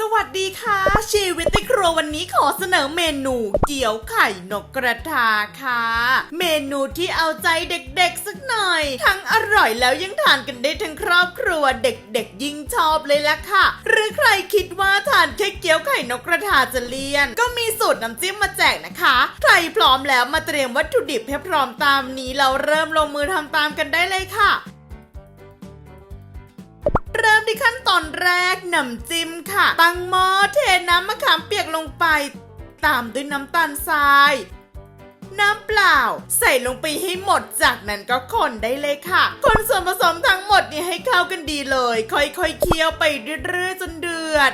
สวัสดีค่ะ ชีวิตในครัววันนี้ขอเสนอเมนู เกี๊ยวไข่นกกระทาค่ะ เมนูที่เอาใจเด็กๆสักหน่อย ทั้งอร่อยแล้วยังทานกันได้ทั้งครอบครัวเด็กๆ ยิ่งชอบเลยละค่ะ หรือใครคิดว่าทานแค่เกี๊ยวไข่นกกระทาจะเลี่ยน ก็มีสูตรน้ำจิ้มมาแจกนะคะ ใครพร้อมแล้วมาเตรียมวัตถุดิบให้พร้อมตามนี้เราเริ่มลงมือทำตามกันได้เลยค่ะ ที่ขั้นตอนแรกน้ำจิ้มค่ะ ตั้งหม้อเทน้ำมะขามเปียกลงไป ตามด้วยน้ำตาลทราย น้ำเปล่า ใส่ลงไปให้หมดจากนั้นก็คนได้เลยค่ะ คนส่วนผสมทั้งหมดนี่ให้เข้ากันดีเลย ค่อยๆเคี่ยวไปเรื่อยๆจนเดือด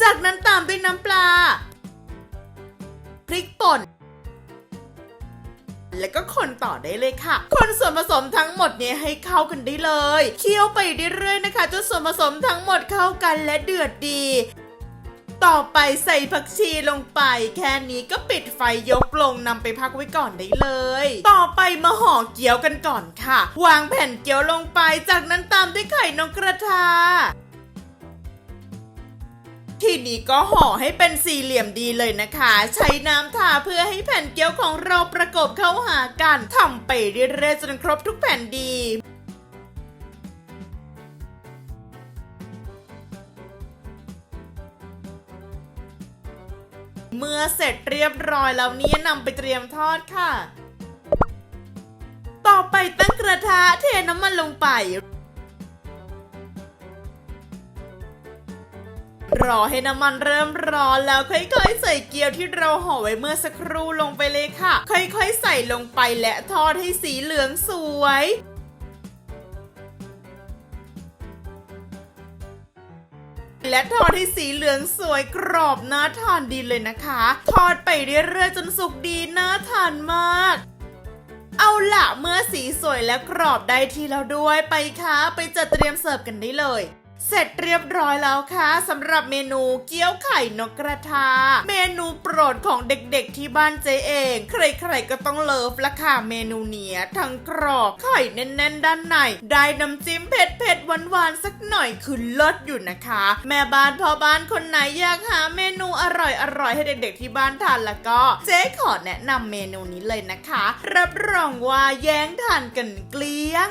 จากนั้นตามด้วยน้ำปลาพริกป่น แล้วก็คนต่อได้เลยค่ะ คนส่วนผสมทั้งหมดเนี่ยให้เข้ากันได้เลย เคี่ยวไปเรื่อยๆนะคะจนส่วนผสมทั้งหมดเข้ากันและเดือดดี ต่อไปใส่ผักชีลงไป แค่นี้ก็ปิดไฟยกลงนำไปพักไว้ก่อนได้เลย ต่อไปมาห่อเกี๊ยวกันก่อนค่ะ วางแผ่นเกี๊ยวลงไป จากนั้นตามด้วยไข่นกกระทา ทีนี้ก็ห่อให้เป็นสี่เหลี่ยมดีเลยนะคะ ใช้น้ำทาเพื่อให้แผ่นเกี๊ยวของเราประกบเข้าหากันทำไปเรื่อยๆจนครบทุกแผ่นดีเมื่อเสร็จเรียบร้อยแล้วเนี่ยนำไปเตรียมทอดค่ะ ต่อไปตั้งกระทะเทน้ำมันลงไป รอให้น้ำมันเริ่มร้อนแล้วค่อยๆ ใส่เกี๊ยวที่เราห่อไว้เมื่อสักครู่ลงไปเลยค่ะ ค่อยๆ ใส่ลงไปและทอดให้สีเหลืองสวยและทอดให้สีเหลืองสวยกรอบน่าทานดีเลยนะคะ ทอดไปเรื่อยๆจนสุกดีน่าทานมาก เอาละเมื่อสีสวยและกรอบได้ที่แล้วด้วยไปค่ะ ไปจัดเตรียมเสิร์ฟกันได้เลย เสร็จเรียบร้อยแล้วค่ะสำหรับเมนูเกี๊ยวไข่นกกระทา เมนูโปรดของเด็กๆที่บ้านเจเอง ใครๆก็ต้องเลิฟละค่ะเมนูเนี้ยทั้งกรอบไข่แน่นๆ ด้านใน ได้น้ำจิ้มเผ็ดๆหวานๆสักหน่อยคือเลิศอยู่นะคะ แม่บ้านพ่อบ้านคนไหนอยากหาเมนูอร่อยๆให้เด็กๆที่บ้านทานแล้วก็ เจ๊ขอแนะนำเมนูนี้เลยนะคะ รับรองว่าแย้งทานกันเกลี้ยง